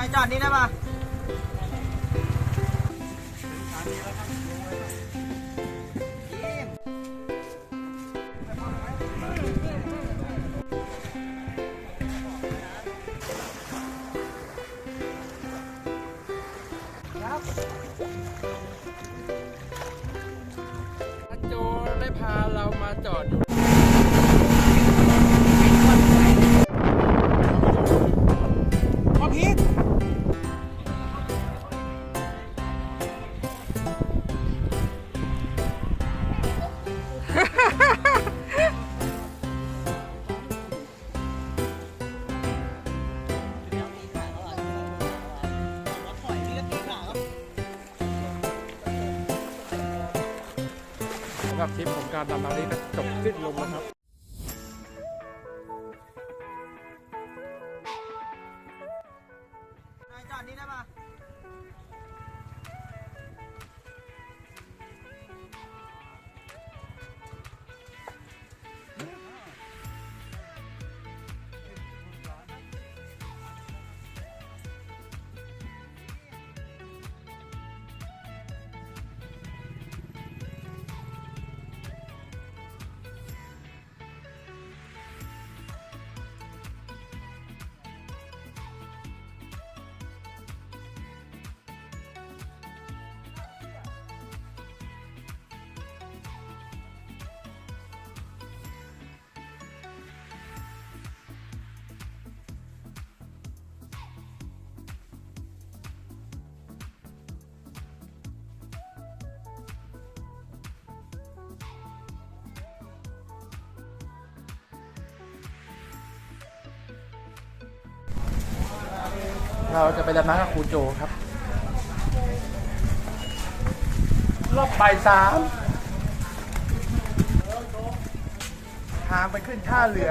นายจอดนี่ได้ปะครับท่านโจได้พาเรามาจอดอยู่ สำหรับทริปของการดำน้ำนี้ก็จบสิ้นลงแล้วครับ เราจะไปดำน้ำกับครูโจครับ รอบบ่ายสามทางไปขึ้นท่าเรือ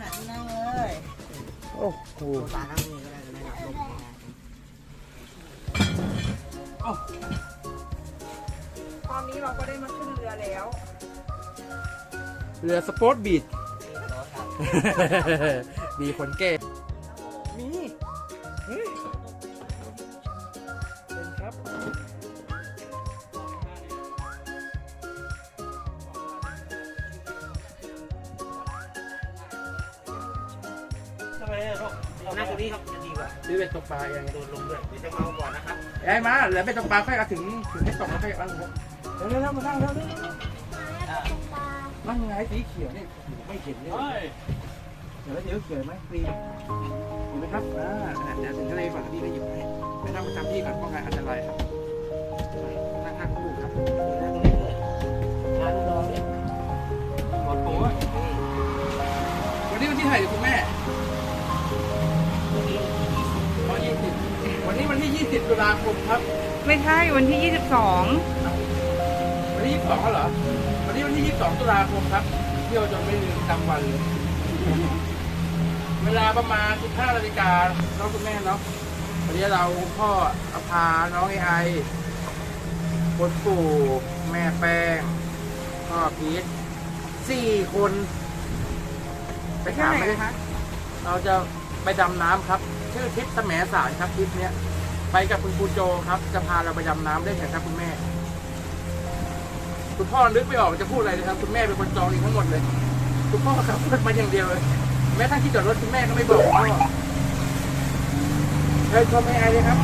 หาที่นั่งเลยโอ้โหตานั่งนี่ก็ได้จะได้รับลมแอร์ตอนนี้เราก็ได้มาขึ้นเรือแล้ว เรือสปอร์ตบีด มีคนเก้ ปลายังไงโดนลงด้วยเดี๋ยวจะมาก่อนนะครับไอ้มาเหลือเป็นตกปลาค่อยเอาถึงถึงไม่ตกแล้วค่อยเอาลงครับเร็วเร็วเร็วมานั่งเร็วเร็วเร็วนั่งไงสีเขียวเนี่ยไม่เห็นเลยเดี๋ยวเดี๋ยวเขียวไหมฟรีเห็นไหมครับอ่าเดี๋ยวถึงทะเลก่อนพี่ไม่หยิบให้ไปนั่งประจำที่ก่อนป้องกันอันตรายครับ มครับไม่ใช่วันที่ 22 วันที่ยี่สิบสองเหรอวันนี้วันที่ยี่สิบสองตุลาคมครับเที่ยวจนไม่ลืมจำวันเลยเวลาประมาณสิบห้านาฬิกาน้องคุณแม่เนาะวันนี้เราพ่อเอาพาน้องไอไอคนปู่แม่แป้งพ่อพีทสี่คน ไปไปที่ถามไหนไหมคะ เราจะไปดำน้ำครับ ชื่อทริปแสมสารครับทริปเนี้ย ไปกับคุณครูโจครับจะพาเราไปดำน้ำได้แทนครับคุณแม่ คุณพ่อนึกไม่ออกจะพูดอะไรเลยครับ คุณแม่เป็นคนจองเองทั้งหมดเลย คุณพ่อขับรถมาอย่างเดียวเลยแม้ทั้งที่จอดรถคุณแม่ก็ไม่บอกพ่อเชิญชมไอไอเลยครับ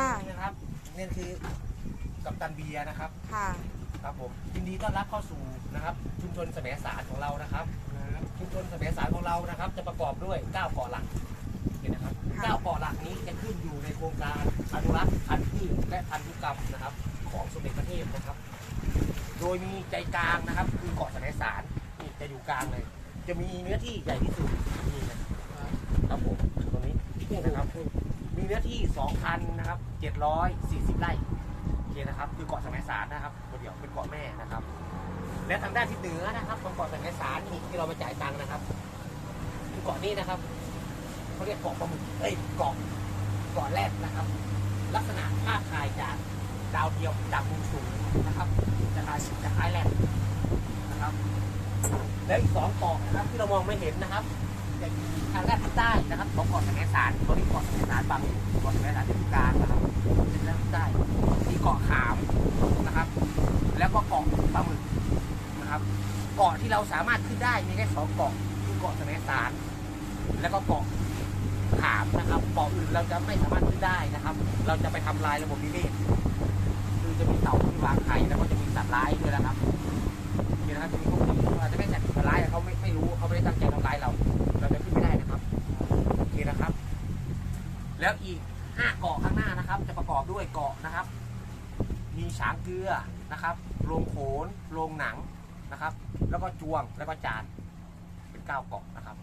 นี่นะครับนี่คือกัปตันเบียร์นะครับ ค่ะ ครับผมยินดีต้อนรับเข้าสู่นะครับ ชุมชนแสมสารของเรานะครับ ชุมชนแสมสารของเรานะครับ จะประกอบด้วย9เกาะหลักเห็นนะครับค่ะ9เกาะหลักนี้จะขึ้นอยู่ในโครงการอนุรักษ์พันธุ์พืชและพันธุกรรมนะครับ ของสมเด็จพระเทพนะครับ โดยมีใจกลางนะครับ คือเกาะแสมสารนี่จะอยู่กลางเลย จะมีเนื้อที่ใหญ่ที่สุดนี่นะครับผมตรงนี้นี่นะครับ มีเนื้อที่ 2,000นะครับ740 ไร่โอเคนะครับ คือเกาะแสมสารนะครับเดียวเป็นเกาะแม่นะครับ และทางด้านที่เหนือนะครับตรงเกาะแสมสารนี่ที่เรามาจ่ายตังค์นะครับคือเกาะนี้นะครับเขาเรียกเกาะปลาหมึกเอ้ยเกาะเกาะแรดนะครับ ลักษณะภาพถ่ายจากดาวเทียมจากมุมสูงนะครับจะคล้ายจะคล้ายแรดนะครับ แล้วอีกสองเกาะนะครับที่เรามองไม่เห็นนะครับ ทางด้านทิศใต้นะครับของเกาะแสมสารตัวนี้เกาะแสมสารบางเกาะแสมสารที่กลางนะครับเป็นด้านทิศใต้มีเกาะขามนะครับ แล้วก็เกาะปลาหมึกนะครับเกาะที่เราสามารถขึ้นได้มีแค่สองเกาะคือเกาะแสมสารแล้วก็เกาะขามนะครับเกาะอื่นเราจะไม่สามารถขึ้นได้นะครับ เราจะไปทำลายระบบนิเวศคือจะมีเต่าที่วางไข่แล้วก็จะมีสัตว์ร้ายด้วยนะครับนี่นะครับจะมีพวกนี้อาจจะไม่ใช่ สัตว์ร้ายแต่เขาไม่ไม่รู้เขาไม่ได้ตั้งใจทำร้ายเรา เราจะขึ้นไม่ได้นะครับโอเคนะครับ แล้วอีกห้าเกาะข้างหน้านะครับ จะประกอบด้วยเกาะนะครับ มีฉางเกลือนะครับโรงโขนโรงหนังนะครับ แล้วก็จวงแล้วก็จานเป็นเก้าเกาะนะครับ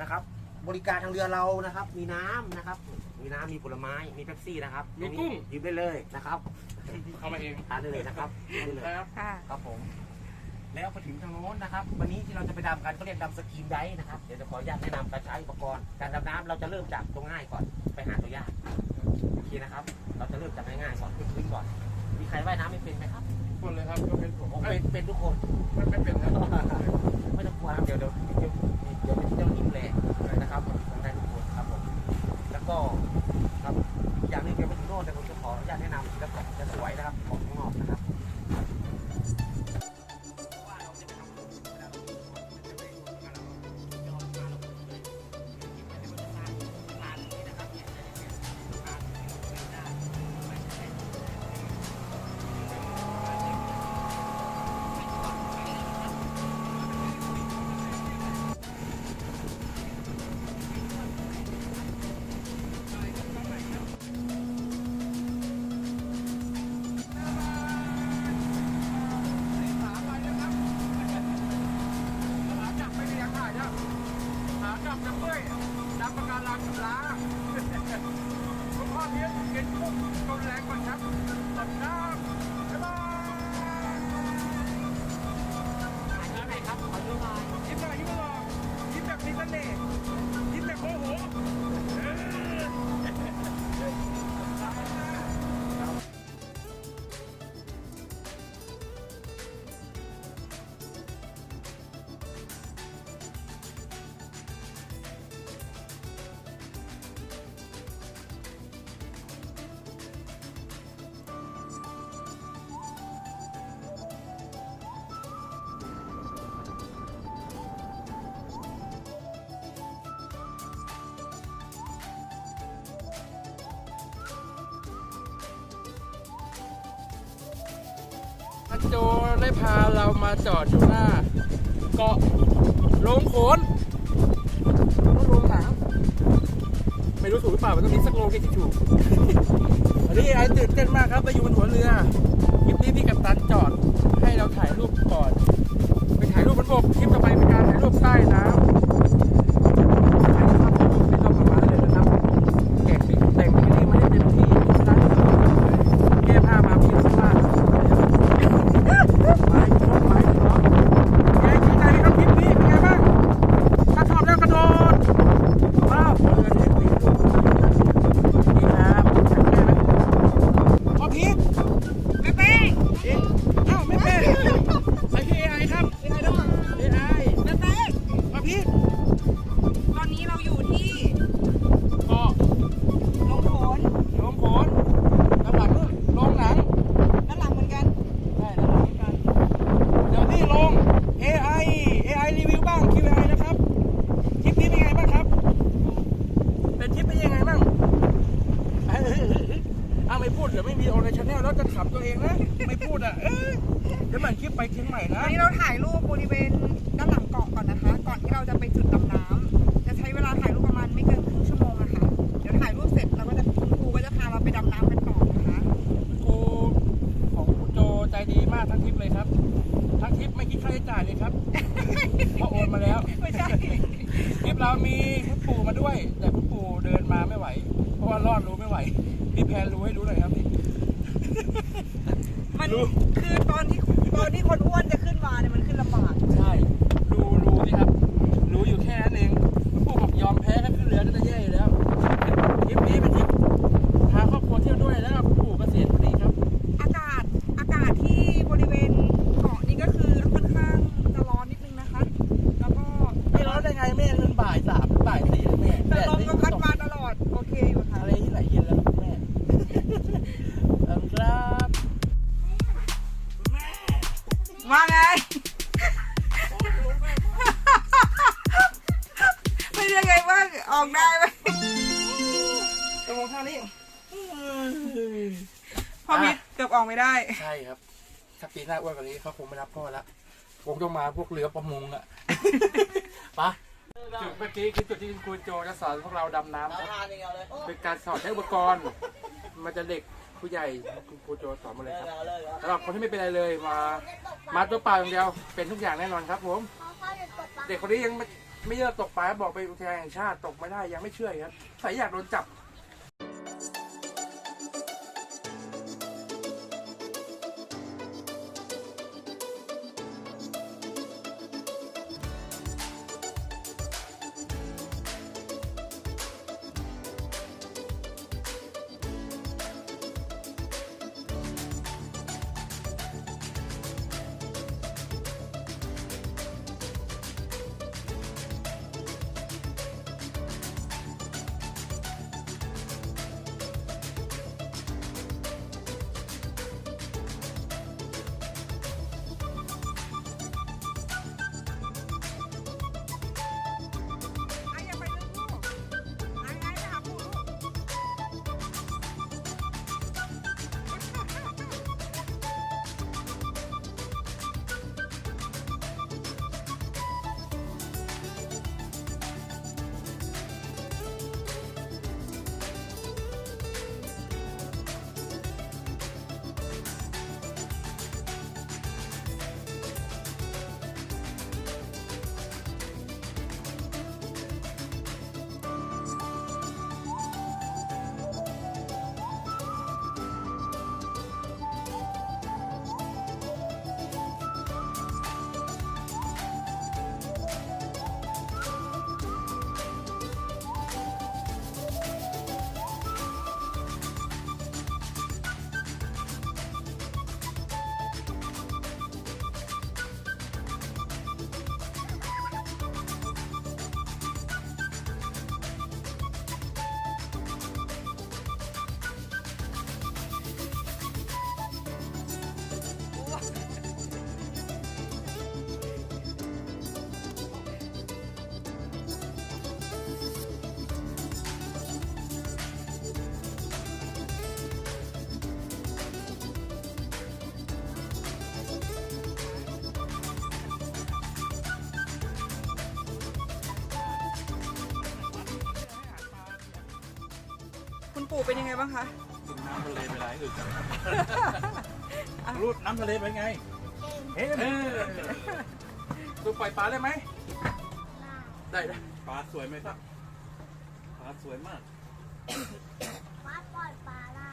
นะครับ บริการทางเรือเรานะครับ มีน้ำนะครับ มีน้ำมีผลไม้มีเป๊ปซี่นะครับมีกุ้งหยิบได้เลยนะครับเอามาเองทานได้เลยนะครับทานได้เลยครับค่ะครับผม แล้วพอถึงทางโน้นนะครับ วันนี้ที่เราจะไปดำกันก็เรียกดำสกีมไดฟ์นะครับ เดี๋ยวจะขออนุญาตแนะนำการใช้อุปกรณ์ การดำน้ำเราจะเริ่มจากตัวง่ายก่อน ไปหาตัวยากโอเคนะครับ เราจะเริ่มจากง่ายๆก่อนพื้นๆก่อน มีใครว่ายน้ำไม่เป็นไหมครับคนเลยครับก็เป็นผมผมเอ้ยเป็นเป็นทุกคน ไม่ไม่เป็นครับไม่ต้องกลัวครับเดี๋ยวเดี๋ยวเดี๋ยวเดี๋ยวเป็นเจ้าหน้าที่ดูแลนะครับทางด้านทุกคนครับผม แล้วก็ครับอีกอย่างหนึงเดี๋ยวไปถึงโน่นเดี๋ยวผมจะขออนุญาตแนะนำแล้วก็จะสวยนะครับ อาโจได้พาเรามาจอดอยู่หน้า เกาะลงโขนต้องลงหนังไม่รู้ถูกหรือเปล่ามันต้องมีสักโลที่ถูกวันนี้ไอ้ตื่นเต้นมากครับไปอยู่บนหัวเรือคลิปนี้พี่กัปตันจอดให้เราถ่ายรูปก่อน ไปถ่ายรูปบนบกคลิปต่อไปเป็นการถ่ายรูปใต้น้ำ ขำตัวเองนะ ไม่พูดอะ เอ้ยเดี๋ยวเหมือนคลิปไปเชียงใหม่นะ วันนี้เราถ่ายรูปบริเวณด้านหลังเกาะก่อนนะคะ ก่อนที่เราจะไปจุดดำ จะขึ้นมาเนี่ยมันขึ้นลำบาก ใช่ รูรู้สิครับ รู้อยู่แค่นั้น นี้พ่อมิตรเกือบออกไม่ได้ ใช่ครับ ถ้าปีหน้าอ้วนกว่านี้เขาคงไม่รับพ่อละคงต้องมาพวกเรือประมงอะไปะจุดเมื่อกี้คือจุดที่คุณครูโจจะสอนพวกเราดำน้ำครับทานอย่างเดียวเลยเป็นการสอนใช้อุปกรณ์ มันจะเด็กผู้ใหญ่คุณครูโจสอนมาเลยครับเอาเลยเอาสำหรับคนที่ไม่เป็นอะไรเลยมา มาตัวเปล่าอย่างเดียวเป็นทุกอย่างแน่นอนครับ ผม เด็กคนนี้ยังไม่ไม่เลิกตกปลาบอกไปอุทยานแห่งชาติตกไม่ได้ยังไม่เชื่อครับใส่อยากโดนจับ คุณ ปู่เป็นยังไงบ้างคะน้ำทะเลไปไหนอึกรูดน้ำทะเลไปไงเฮ้ยตัวปล่อยปลาได้ไหมได้ได้ปลาสวยไหมครับปลาสวยมากฟ้าปล่อยปลาได้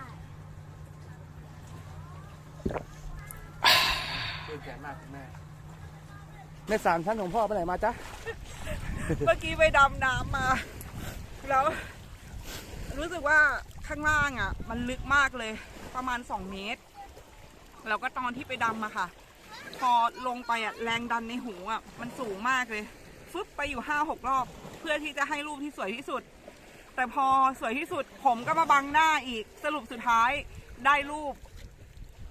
ชื่นใจมากคุณแม่แม่สามชั้นของพ่อไปไหนมาจ๊ะ เมื่อกี้ไปดำน้ำมา แล้ว รู้สึกว่า ข้างล่างอะ มันลึกมากเลย ประมาณ 2 เมตร แล้วก็ตอนที่ไปดำอะค่ะ พอลงไปอะแรงดันในหูอะ มันสูงมากเลย ฟึบไปอยู่ห้าหกรอบ เพื่อที่จะให้รูปที่สวยที่สุด แต่พอสวยที่สุดผมก็มาบังหน้าอีก สรุปสุดท้ายได้รูป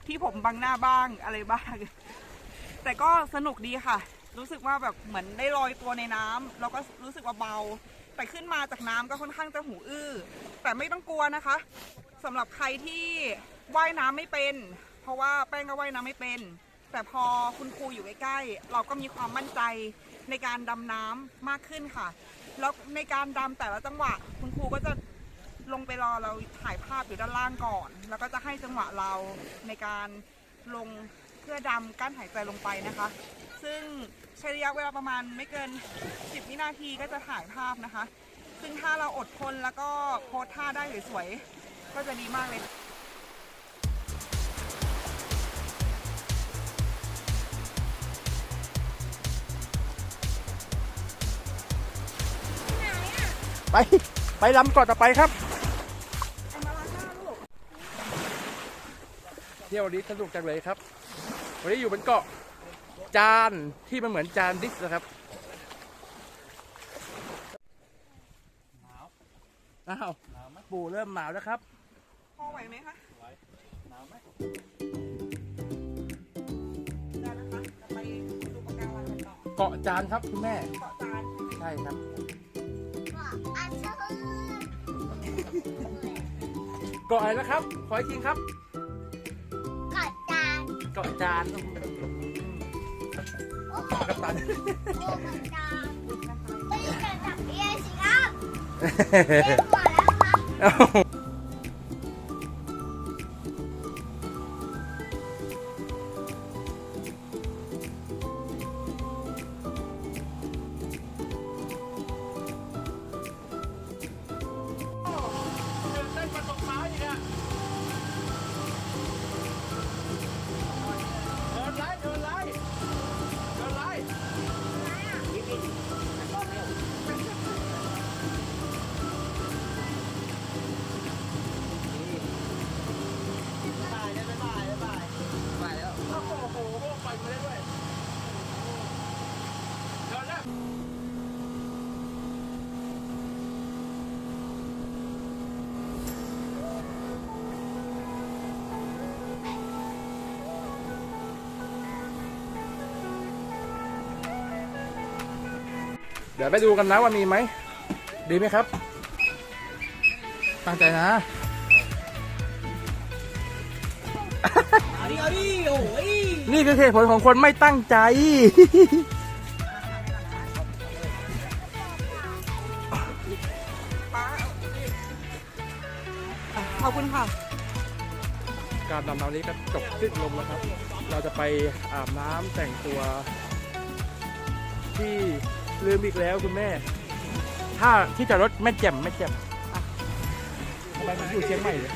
ที่ผมบังหน้าบ้างอะไรบ้าง แต่ก็สนุกดีค่ะ รู้สึกว่าแบบเหมือนได้ลอยตัวในน้ำแล้วก็รู้สึกว่าเบา แต่ขึ้นมาจากน้ำก็ค่อนข้างจะหูอื้อ แต่ไม่ต้องกลัวนะคะสำหรับใครที่ว่ายน้ำไม่เป็น เพราะว่าแป้งก็ว่ายน้ำไม่เป็น แต่พอคุณครูอยู่ใกล้ๆเราก็มีความมั่นใจในการดำน้ำมากขึ้นค่ะ แล้วในการดำแต่ละจังหวะ คุณครูก็จะลงไปรอเราถ่ายภาพอยู่ด้านล่างก่อน แล้วก็จะให้จังหวะเราในการลง พื่อดำกั้นหายใจลงไปนะคะ ซึ่งใช้ระยะเวลาประมาณไม่เกิน 10 วินาทีก็จะถ่ายภาพนะคะ ซึ่งถ้าเราอดทนแล้วก็โพสท่าได้สวยๆก็จะดีมากเลยไป ไปลำเกาะต่อไปครับ เที่ยวนี้สนุกจังเลยครับ วันนี้อยู่บนเกาะจานที่มันเหมือนจานดิสนะครับอ้าวปู่เริ่มหนาวแล้วครับพอไหวไหมคะหนาวไหมได้นะคะจะไปดูปะการังกันต่อเกาะจานครับคุณแม่ เกาะจาน ใช่ครับอันเชิญเกาะอะไรนะครับ ขออีกทีครับกัดจาน เกาะจานกับตันโอ้กัดจานไม่ได้กัดจับเบียร์สิครับเบียร์หมดแล้วครับ ดี๋ยวไปดูกันนะว่ามีไหม ดีไหมครับ ตั้งใจนะเอาดิเอาดิโอ้ยนี่คือเหตุผลของคนไม่ตั้งใจป้าขอบคุณค่ะ การดำน้ำนี้ก็จบสิ้นลงแล้วครับ เราจะไปอาบน้ำแต่งตัวที่ ลืมอีกแล้วคุณแม่ ถ้าที่จอดรถแม่แจ่มแม่แจ่มอะทำไมมันอยู่เชียงใหม่เลย